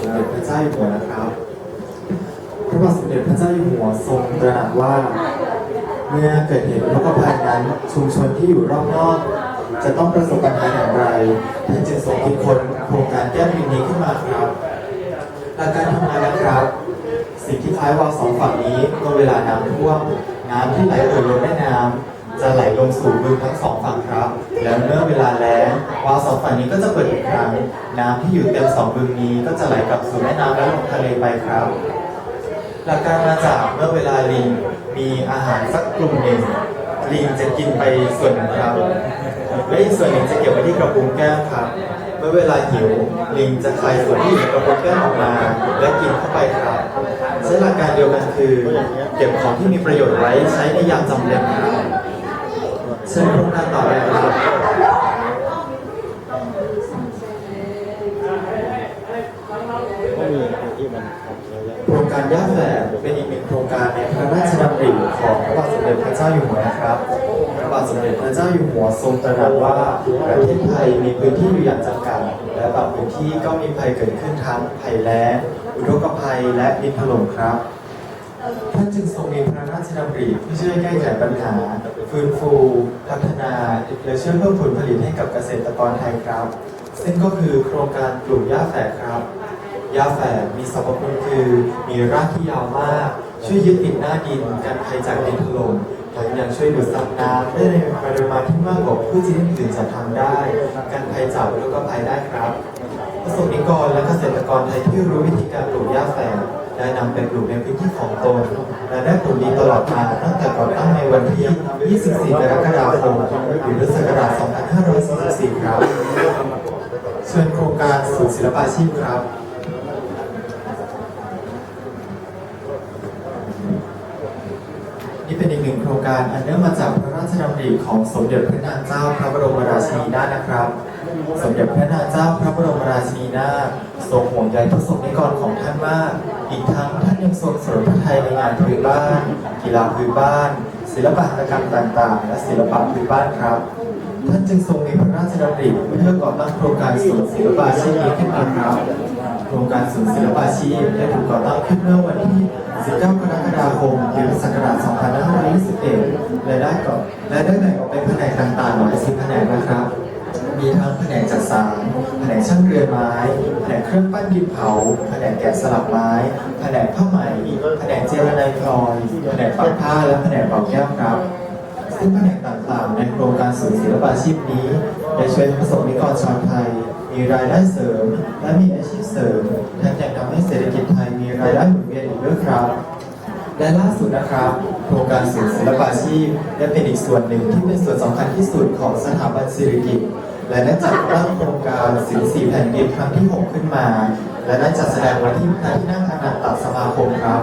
สมเด็จพระเจ้าอยู่หัวนะครับพระบาทสมเด็จพระเจ้าอยู่หัวทรงตระหนักว่า เมื่อเกิดเหตุอุทกภัยนั้นชุมชนที่อยู่รอบนอก จะต้องประสบปัญหาอย่างไรท่านจึงทรงคิดค้นโครงการแก้วินนี้ขึ้นมาครับหลักการทำงานนะครับ สิ่งที่คล้ายวาวสองฝั่งนี้เมื่อเวลาน้ำท่วมน้ำที่ไหลเอ่อล้นแม่น้ำจะไหลลงสู่บึงทั้งสองฝั่งครับ แล้วเมื่อ วาแล้งวาวสองฝั่งนี้ก็จะเปิดอีกครั้ง น้ำที่อยู่เต็มสองบึงนี้ก็จะไหลกลับสู่แม่น้ำและลงทะเลไปครับ หลักการมาจากเมื่อเวลาลิงมีอาหารสักกลุ่มหนึ่งลิงจะกินไปส่วนหนึ่งครับและอีกส่วนหนึ่งจะเก็บไว้ที่กระพุ้งแก้มครับ เมื่อเวลาหิว ลิงจะคายส่วนที่อยู่ในกระพุ้งแก้มออกมา และกินเข้าไปครับใช้หลักการเดียวกันคือ เก็บของที่มีประโยชน์ไว้ใช้ในยามจำเป็นครับเชิญโครงการต่อเลยครับ ก็มีที่มันทำเยอะแยะ โครงการย่าแฝดเป็นอีกหนึ่งโครงการในพระราชดำริของพระบาทสมเด็จพระเจ้าอยู่หัวนะครับพระบาทสมเด็จพระเจ้าอยู่หัวทรงตระหนักว่าประเทศไทยมีพื้นที่อยู่อย่างจำกัด และบางพื้นที่ก็มีภัยเกิดขึ้นทั้งภัยแล้งอุทกภัยและดินถล่มครับท่านจึงทรงมีพระราชดำริที่ช่วยแก้ไขปัญหา ฟื้นฟู พัฒนา และช่วยเพิ่มผลผลิตให้กับเกษตรกรไทยครับ ซึ่งก็คือโครงการปลูกหญ้าแฝกครับ หญ้าแฝกมีสรรพคุณคือ มีรากที่ยาวมาก ช่วยยึดติดหน้าดินกันภัยจากดินถล่มแถมยังช่วยดูดซับน้ำได้ในปริมาณที่มากกว่าพืชชนิดอื่นจะทำได้ กันภัยจากอุทกภัยได้ครับประสบนิกรและเกษตรกรไทยที่รู้วิธีการปลูกหญ้าแฝกได้นำไปปลูกในพื้นที่ของตน และได้ผลดีตลอดมาตั้งแต่ก่อตั้งในวันที่ 24 กรกฎาคมหรือพุทธศักราช 2544 ครับ เชิญโครงการศูนย์ศิลปาชีพครับ นี่เป็นอีกหนึ่งโครงการอันเนื่องมาจากพระราชดำริของสมเด็จพระนางเจ้าพระบรมราชินีนาถนะครับ สมเด็จพระนางเจ้าพระบรมราชินีนาถทรงห่วงใยประสบนิกรของท่านมาก อีกทั้งท่านยังทรงสนพระไทยในงานพื้นบ้าน กีฬาพื้นบ้าน ศิลปหัตถกรรมต่างๆ และศิลปะพื้นบ้านครับ ท่านจึงทรงมีพระราชดำริเพื่อก่อตั้งโครงการศูนย์ศิลปาชีพนี้ขึ้นมาครับโครงการศูนย์ศิลปาชีพได้ถูกก่อตั้งขึ้นเมื่อวันที่ 19 กรกฎาคม พุทธศักราช 2521และได้ก่อและได้แบ่งออกเป็นแผนกต่างๆหลายสิบแผนกนะครับ มีทั้งแผนกจัดสารแผนกช่างเรือนไม้แผนกเครื่องปั้นดินเผาแผนกแกะสลักไม้แผนกผ้าไหมแผนกเจลไนพลอยแผนกปักผ้าและแผนกเป่าแก้วครับซึ่งแผนกต่างๆ ในโครงการศูนย์ศิลปาชีพนี้ได้ช่วยประสบนิกรชาวไทย มีรายได้เสริม และมีอาชีพเสริม และล่าสุดนะครับโครงการศูนย์ศิลปาชีพได้เป็นอีกส่วนหนึ่งที่เป็นส่วนสำคัญที่สุดของสถาบันศิริกิตและได้จัดตั้งโครงการศิลป์สีแผ่นดินครั้งที่ 6 ขึ้นมา และได้จัดแสดงไว้ที่พระที่นั่งอนันตสมาคมครับ